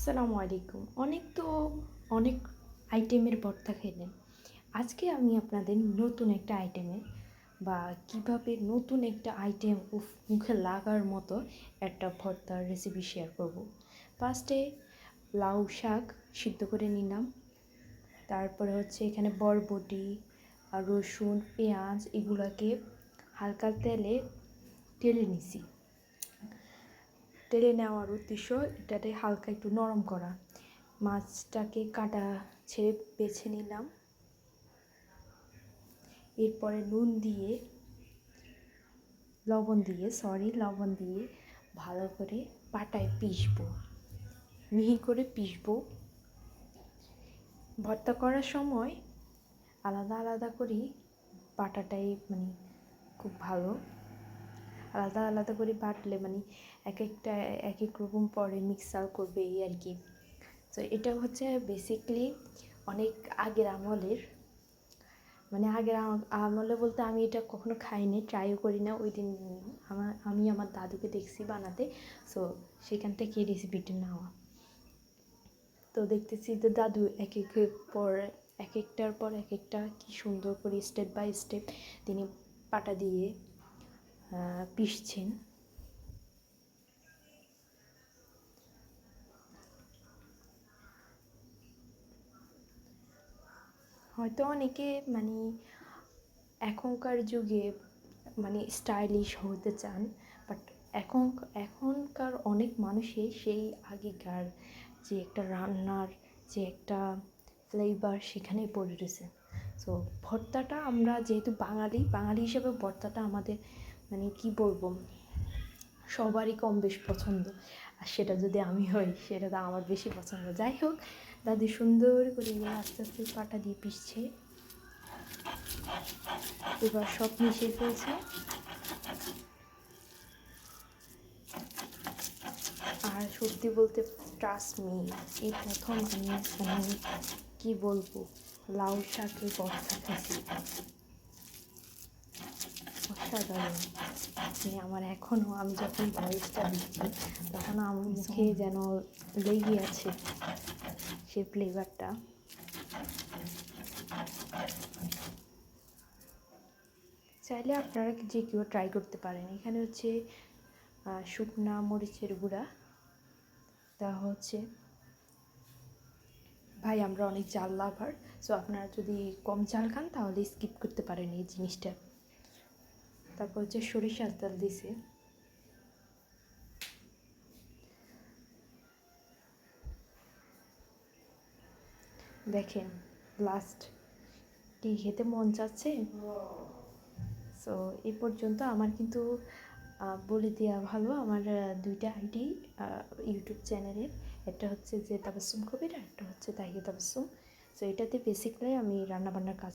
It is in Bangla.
আসসালামু আলাইকুম। অনেক তো অনেক আইটেমের ভর্তা খেলেন আজকে আমি আপনাদের নতুন একটা আইটেমের বা কীভাবে নতুন একটা আইটেম, উফ, মুখে লাগার মতো একটা ভর্তার রেসিপি শেয়ার করব। ফার্স্টে লাউ শাক সিদ্ধ করে নিলাম। তারপরে হচ্ছে এখানে বরবটি, রসুন, পেঁয়াজ এগুলাকে হালকা তেলে টেলে নিছি। টেলে নেওয়ার উদ্দেশ্য এটাতে হালকা একটু নরম করা। মাছটাকে কাটা ছেড়ে বেছে নিলাম। এরপরে নুন দিয়ে, লবণ দিয়ে সরি লবণ দিয়ে ভালো করে পাটায় পিষবো। মিহি করে পিষবো। ভর্তা করার সময় আলাদা আলাদা করেই বাটাটাই মানে খুব ভালো। আলাদা আলাদা করে বাটলে মানে এক একটা, এক এক রকম পরে মিক্সার করবে এই আর কি। তো এটা হচ্ছে বেসিকলি অনেক আগের আমলের মানে আগের আম- আমলে বলতে আমি এটা কখনো খাইনি ট্রাইও করি না ওই দিন আমার আমি আমার দাদুকে দেখছি বানাতে। সো সেখান থেকে রেসিপিটা নেওয়া। তো দেখতেছি যে দাদু এক এক পর, এক একটার পর এক একটা কি সুন্দর করে স্টেপ বাই স্টেপ তিনি পাটা দিয়ে পিষছেন। হয়তো অনেকে মানে এখনকার যুগে মানে স্টাইলিশ হতে চান বাট এখন, এখনকার অনেক মানুষই সেই আগেকার যে একটা রান্নার যে একটা ফ্লেভার সেখানেই পড়ে রয়েছে। সো ভর্তাটা আমরা যেহেতু বাঙালি বাঙালি হিসেবে ভর্তাটা আমাদের মানে কি বলব? সবারই কম বেশ পছন্দ। আর সেটা যদি আমি হই, সেটা তো আমার বেশি পছন্দ। যাই হোক, দাদি সুন্দর করে আস্তে আস্তে পাটা দিয়ে পিষছে। এবার সব মিশিয়ে ফেলছে। আর সত্যি বলতে ট্রাস্ট মি, এই প্রথম আমি কি বলব? লাউ শাকের ভর্তা খাইছি। অসাধারণ মানে আমার এখনও আমি যখন ভয়েসটা দিচ্ছি তখন আমার মুখে যেন লেগে আছে সেই ফ্লেভারটা চাইলে আপনারা যে কেউ ট্রাই করতে পারেন। এখানে হচ্ছে শুকনা মরিচের গুঁড়া, তা হচ্ছে, ভাই আমরা অনেক জাল লাভার সো আপনারা যদি কম জাল খান, তাহলে স্কিপ করতে পারেন এই জিনিসটা। তারপর হচ্ছে সরিষার তেল দিছে। দেখেন লাস্ট কি খেতে মন চাচ্ছে? সো এই পর্যন্ত আমার কিন্তু বলে দেওয়া ভালো আমার দুইটা আইডি ইউটিউব চ্যানেলের। একটা হচ্ছে যে তাবাসুম কবির একটা হচ্ছে তাহিয়া তাবাসুম। সো এটাতে বেসিক্যালি আমি রান্নাবান্নার কাজ